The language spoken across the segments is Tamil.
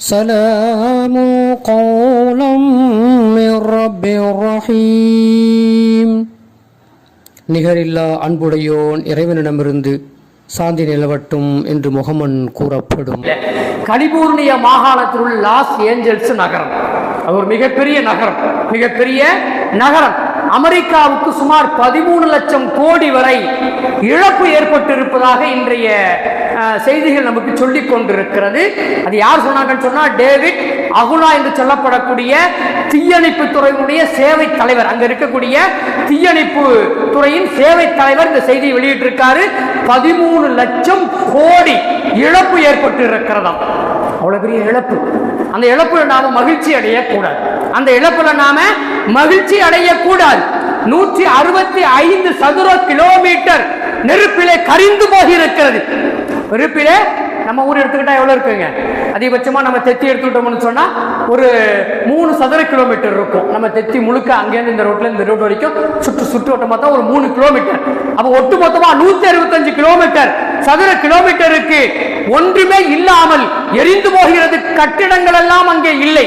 سلام قولا من رب رحيم நிகரில்லா அன்புடையோன் இறைவனிடமிருந்து சாந்தி நிலவட்டும் என்று முகமன் கூறப்படும் கலிபோர்னியா மாகாணத்தில் உள்ள லாஸ் ஏஞ்சல்ஸ் நகரம் அது ஒரு மிகப்பெரிய நகரம் மிகப்பெரிய நகரம் அமெரிக்காவுக்கு சுமார் பதிமூணு லட்சம் கோடி வரை இழப்பு ஏற்பட்டு இருப்பதாக இன்றைய அஹ், செய்திகள் நமக்கு சொல்லிக் கொண்டிருக்கிறது. அது யார் சொன்னாங்கன்னு சொன்னா டேவிட் அகுலா என்று சொல்லப்படக்கூடிய தீயணைப்பு துறையினுடைய சேவை தலைவர். அங்க இருக்கக்கூடிய தீயணைப்பு துறையின் சேவை தலைவர் இந்த செய்தியை வெளியிட்டிருக்காரு. பதிமூணு லட்சம் கோடி இழப்பு ஏற்பட்டு இருக்கிறதாம் அவ்வளவு பெரிய இழப்பு. அந்த இழப்புல நாம மகிழ்ச்சி அடையக்கூடாது. அந்த இழப்புல நாம மகிழ்ச்சி அடையக்கூடாது. நூற்றி அறுபத்தி ஐந்து சதுர கிலோமீட்டர் நெருப்பிலே கரிந்து போகிறது இருக்கிறது நம்ம ஊர் எடுத்துக்கிட்டா எவ்வளவு இருக்குங்க? அதிகபட்சமா நம்ம தெத்தி எடுத்துக்கிட்டோம்னு சொன்னா ஒரு மூணு சதுர கிலோமீட்டர் இருக்கும். நம்ம தெத்தி முழுக்க அங்கேருந்து இந்த ரோட்ல இந்த ரோடு வரைக்கும் சுற்று சுற்று வட்டம் பார்த்தா ஒரு மூணு கிலோமீட்டர் அப்ப ஒட்டு மொத்தமா நூத்தி அறுபத்தஞ்சு கிலோமீட்டர் சதுர கிலோமீட்டருக்கு ஒன்றுமே இல்லாமல் எரிந்து போகிறது கட்டிடங்கள் எல்லாம் அங்கே இல்லை.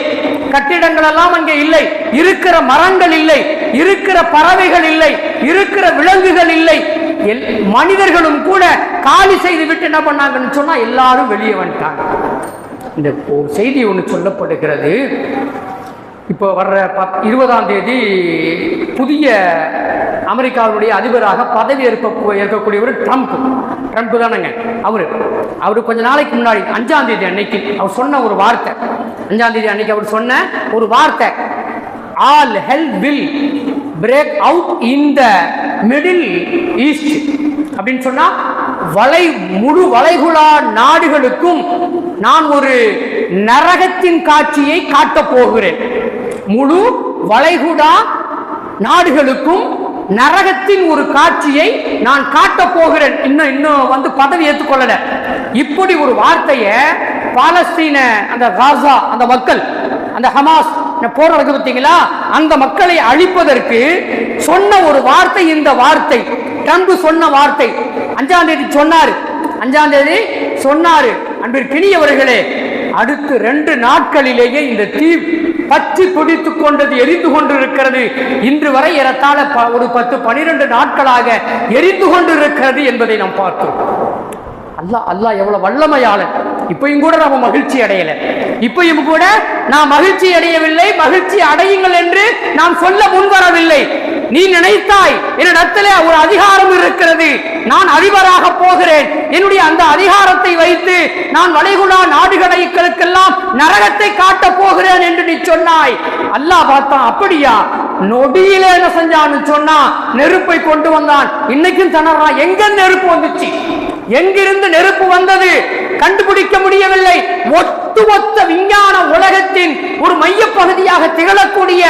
கட்டிடங்கள் எல்லாம் அங்கே இல்லை. இருக்கிற மரங்கள் இல்லை. இருக்கிற பறவைகள் இல்லை. இருக்கிற விலங்குகள் இல்லை. எல்- மனிதர்களும் கூட காலி செய்து விட்டு என்ன பண்ணாங்கன்னு சொன்னா எல்லாரும் வெளியே வந்துட்டாங்க. இந்த ஒரு செய்தி ஒன்று சொல்லப்படுகிறது. இப்போ வர்ற பத் இருபதாம் தேதி புதிய அமெரிக்காவுடைய அதிபராக பதவி ஏற்க ஏற்கக்கூடியவர் ட்ரம்ப். ட்ரம்ப் தானேங்க. அவர். அவர் கொஞ்ச நாளைக்கு முன்னாடி அஞ்சாம் தேதி அன்னைக்கு அவர் சொன்ன ஒரு வார்த்தை. அஞ்சாம் தேதி அன்னைக்கு அவர் சொன்ன ஒரு வார்த்தை. All hell will break out in the Middle East அப்படின்னு சொன்னால் வளை முழு வளைகுடா நாடுகளுக்கும் நான் ஒரு நரகத்தின் காட்சியை காட்டப் போகிறேன். முழு வளைகுடா நாடுகளுக்கும் நரகத்தின் ஒரு காட்சியை நான் காட்டப் போகிறேன். இன்னும் இன்னும் வந்து பதவி ஏற்றுக்கொள்ளல. இப்படி ஒரு வார்த்தையை பாலஸ்தீன அந்த காசா அந்த மக்கள் அந்த ஹமாஸ் இந்த போர் நடக்குது பார்த்தீங்களா? அந்த மக்களை அழிப்பதற்கு சொன்ன ஒரு வார்த்தை இந்த வார்த்தை ட்ரம்ப் சொன்ன வார்த்தை அஞ்சாம் தேதி சொன்னாரு. அஞ்சாம் தேதி சொன்னாரு. அன்பிற்கினியவர்களே அடுத்து ரெண்டு நாட்களிலேயே இந்த தீ பற்றி பிடித்துக் கொண்டது எரிந்து கொண்டிருக்கிறது. இன்று வரை ஏறத்தாழ ப- ஒரு பத்து பனிரெண்டு நாட்களாக எரிந்து கொண்டிருக்கிறது என்பதை நாம் பார்த்தோம். அல்லாஹ் அல்லாஹ் எவ்வளவு வல்லமையாளன். இப்பயும் கூட நம்ம மகிழ்ச்சி அடையல. இப்பையும் கூட நாம் மகிழ்ச்சி அடையவில்லை மகிழ்ச்சி அடையுங்கள் என்று நாம் சொல்ல முன்வரவில்லை. நீ நினைத்தாய் என்னிடத்திலே ஒரு அதிகாரம் இருக்கிறது. நான் அதிபராக போகிறேன். என்னுடைய அந்த அதிகாரத்தை வைத்து நான் வளைகுடா நாடுகளுக்கெல்லாம் நரகத்தை காட்டப் போகிறேன் என்று நீ சொன்னாய். அல்லாஹ் பார்த்தான் அப்படியா? நொடியில என்ன செஞ்சான்னு சொன்னா நெருப்பை கொண்டு வந்தான். இன்னைக்கும் திணறான் எங்க நெருப்பு வந்துச்சு? எங்கிருந்து நெருப்பு வந்தது? கண்டுபிடிக்க முடியவில்லை. ஒட்டுமொத்த விஞ்ஞான உலகத்தின் ஒரு மையப்பகுதியாக திகழக்கூடிய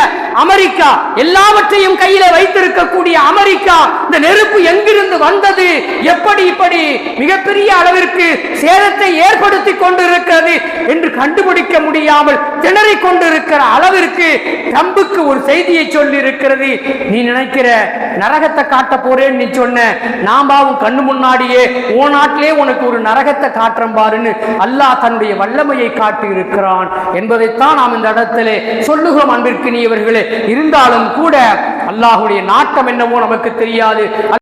அமெரிக்கா எல்லாவற்றையும் கையில வைத்திருக்கக்கூடிய அமெரிக்கா இந்த நெருப்பு எங்கிருந்து வந்தது எப்படி இப்படி மிகப்பெரிய அளவிற்கு சேதத்தை ஏற்படுத்தி கொண்டிருக்கிறது என்று கண்டுபிடிக்க முடியாமல் திணறிக் கொண்டிருக்கிற அளவிற்கு ட்ரம்புக்கு ஒரு செய்தியை சொல்லி இருக்கிறது நீ நினைக்கிற நரகத்தை காட்ட போறேன்னு நீ சொன்ன நாம்பாவும் கண்ணு முன்னாடியே உன் நாட்டிலே உனக்கு ஒரு நரகத்தை காட்டுறேன் பாருன்னு அல்லாஹ் தன்னுடைய வல்லமையை காட்டியிருக்கிறான் என்பதைத்தான் நாம் இந்த இடத்திலே சொல்லுகிறோம் அன்பிற்கினியவர்களே. இருந்தாலும் கூட அல்லாஹுடைய நாட்டம் என்னவோ நமக்கு தெரியாது.